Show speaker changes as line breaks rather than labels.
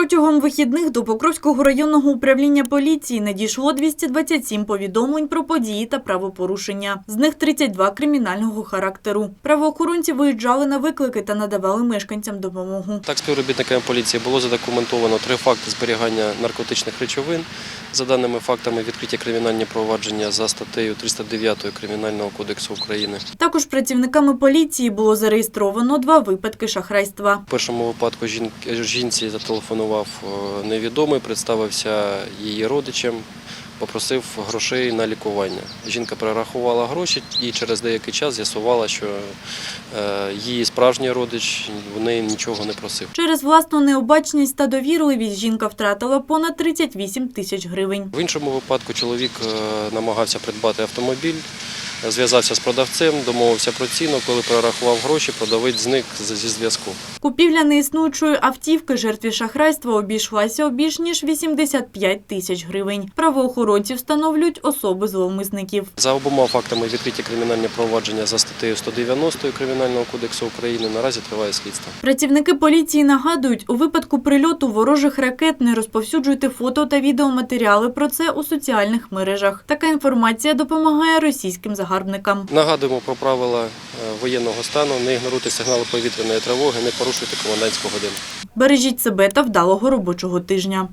Протягом вихідних до Покровського районного управління поліції надійшло 227 повідомлень про події та правопорушення. З них 32 кримінального характеру. Правоохоронці виїжджали на виклики та надавали мешканцям допомогу.
Так, співробітниками поліції було задокументовано три факти зберігання наркотичних речовин. За даними фактами, відкриті кримінальні провадження за статтею 309 Кримінального кодексу України.
Також працівниками поліції було зареєстровано два випадки шахрайства.
В першому випадку жінці зателефонував е, невідомий, представився її родичем, попросив грошей на лікування. Жінка перерахувала гроші і через деякий час з'ясувала, що е, її справжній родич в неї нічого не просив.
Через власну необачність та довірливість жінка втратила понад 38 тисяч гривень.
В іншому випадку чоловік е, намагався придбати автомобіль, зв'язався з продавцем, домовився про ціну. Коли перерахував гроші, продавець зник зі зв'язку.
Купівля неіснуючої автівки жертві шахрайства обійшлася у більш ніж 85 тисяч гривень. Правоохоронці встановлюють особи зловмисників.
За обома фактами відкриті кримінальні провадження за статтею 190 Кримінального кодексу України. Наразі триває слідство.
Працівники поліції нагадують, у випадку прильоту ворожих ракет не розповсюджуйте фото та відеоматеріали про це у соціальних мережах. Така інформація допомагає російським загарбникам.
Нагадуємо про правила е, воєнного стану, не ігноруйте сигнали повітряної тривоги, не порушуйте комендантську годину.
Бережіть себе та вдалого робочого тижня.